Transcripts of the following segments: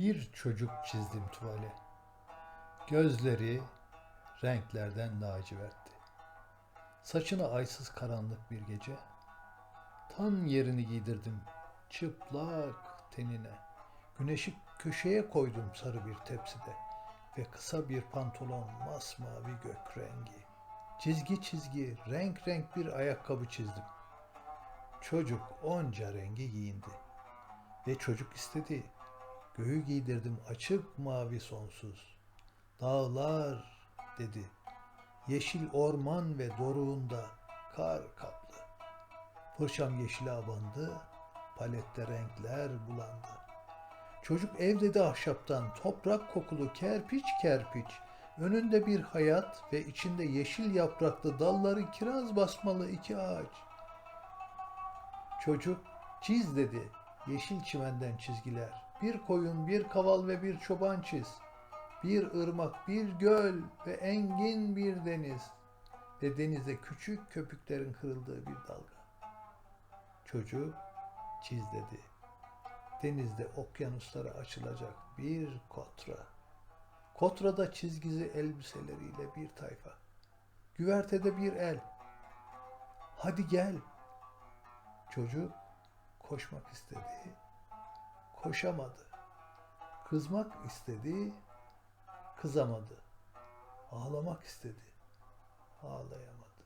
Bir çocuk çizdim tuvale. Gözleri renklerden lacivertti. Saçına aysız karanlık bir gece. Tan yerini giydirdim çıplak tenine. Güneşi köşeye koydum sarı bir tepside ve kısa bir pantolon masmavi gök rengi. Çizgi çizgi renk renk bir ayakkabı çizdim. Çocuk onca rengi giyindi ve çocuk istedi. Göğü giydirdim açık mavi sonsuz. Dağlar dedi. Yeşil orman ve doruğunda kar kaplı. Fırçam yeşile abandı, palette renkler bulandı. Çocuk ev dedi ahşaptan, toprak kokulu kerpiç kerpiç. Önünde bir hayat ve içinde yeşil yapraklı dalları kiraz basmalı iki ağaç. Çocuk çiz dedi. Yeşil çimenden çizgiler. Bir koyun, bir kaval ve bir çoban çiz. Bir ırmak, bir göl ve engin bir deniz. Ve denizde küçük köpüklerin kırıldığı bir dalga. Çocuk çiz dedi. Denizde okyanuslara açılacak bir kotra. Kotrada çizgili elbiseleriyle bir tayfa. Güvertede bir el. Hadi gel. Çocuk koşmak istedi. Koşamadı. Kızmak istedi. Kızamadı. Ağlamak istedi. Ağlayamadı.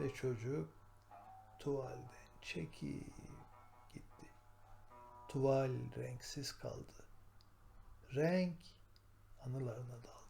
Ve çocuk tuvalden çekip gitti. Tuval renksiz kaldı. Renk anılarına daldı.